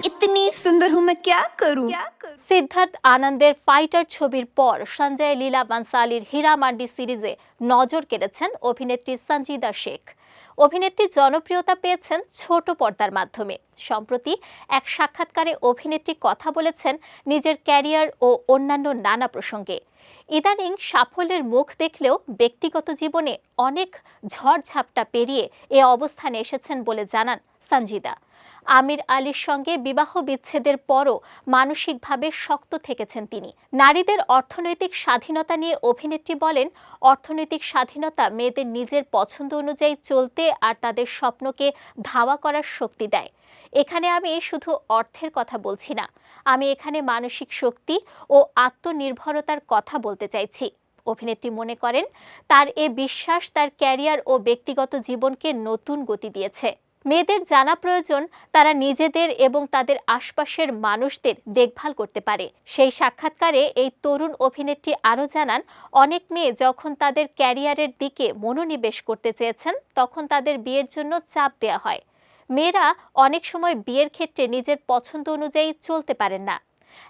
ইতনি সুন্দর হুম ক্যা করু সিদ্ধার্থ আনন্দের ফাইটার ছবির পর সঞ্জয় লীলা বানসালির হীরা মান্ডি সিরিজে নজর কেড়েছেন অভিনেত্রী সঞ্জিদা শেখ অভিনেত্রী জনপ্রিয়তা পেয়েছেন ছোট পর্দার মাধ্যমে সম্প্রতি এক সাক্ষাৎকারে অভিনেত্রী কথা বলেছেন নিজের ক্যারিয়ার ও অন্যান্য নানা প্রসঙ্গে ইদানিং সাফল্যের মুখ দেখলেও ব্যক্তিগত জীবনে অনেক ঝড়ঝাপটা পেরিয়ে এ অবস্থানে এসেছেন বলে জানান সঞ্জিদা আমির আলীর সঙ্গে বিবাহ বিচ্ছেদের পরও মানসিকভাবে শক্ত থেকেছেন তিনি। নারীদের অর্থনৈতিক স্বাধীনতা নিয়ে অভিনেত্রী বলেন, অর্থনৈতিক স্বাধীনতা মেয়েদের নিজের পছন্দ অনুযায়ী চলতে আর তাদের স্বপ্নকে ধাওয়া করার শক্তি দেয়। এখানে আমি শুধু অর্থের কথা বলছি না, আমি এখানে মানসিক শক্তি ও আত্মনির্ভরতার কথা বলতে চাইছি। অভিনেত্রী মনে করেন, তার এ বিশ্বাস তার ক্যারিয়ার ও ব্যক্তিগত জীবনকে নতুন গতি দিয়েছে। মেয়েদের জানা প্রয়োজন, তারা নিজেদের এবং তাদের আশপাশের মানুষদের দেখভাল করতে পারে। সেই সাক্ষাৎকারে এই তরুণ অভিনেত্রী আরও জানান, অনেক মেয়ে যখন তাদের ক্যারিয়ারের দিকে মনোনিবেশ করতে চেয়েছেন, তখন তাদের বিয়ের জন্য চাপ দেওয়া হয়। মেয়েরা অনেক সময় বিয়ের ক্ষেত্রে নিজের পছন্দ অনুযায়ী চলতে পারেন না।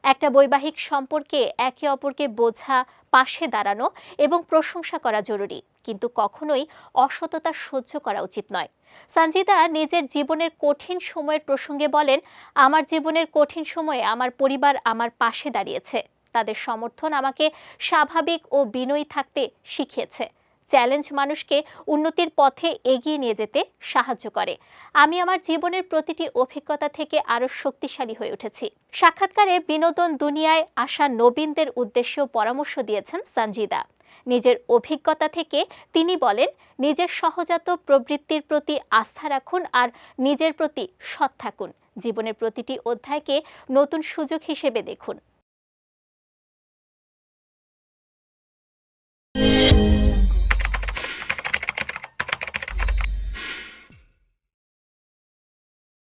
একটা বৈবাহিক সম্পর্কে একে অপরকে বোঝা, পাশে দাঁড়ানো এবং প্রশংসা করা জরুরি। কিন্তু কখনোই অসততা সহ্য করা উচিত নয়। সঞ্জিদা নিজের জীবনের কঠিন সময়ের প্রসঙ্গে বলেন, আমার জীবনের কঠিন সময়ে আমার পরিবার আমার পাশে দাঁড়িয়েছে। তাদের সমর্থন আমাকে স্বাভাবিক ও বিনয়ী থাকতে শিখিয়েছে। চ্যালেঞ্জ মানুষকে উন্নতির পথে এগিয়ে নিয়ে যেতে সাহায্য করে। আমি আমার জীবনের প্রতিটি অভিজ্ঞতা থেকে আরও শক্তিশালী হয়ে উঠেছি। সাক্ষাৎকারে বিনোদন দুনিয়ায় আসা নবীনদের উদ্দেশ্যেও পরামর্শ দিয়েছেন সঞ্জিদা। নিজের অভিজ্ঞতা থেকে তিনি বলেন, নিজের সহজাত প্রবৃত্তির প্রতি আস্থা রাখুন আর নিজের প্রতি সৎ থাকুন। জীবনের প্রতিটি অধ্যায়কে নতুন সুযোগ হিসেবে দেখুন।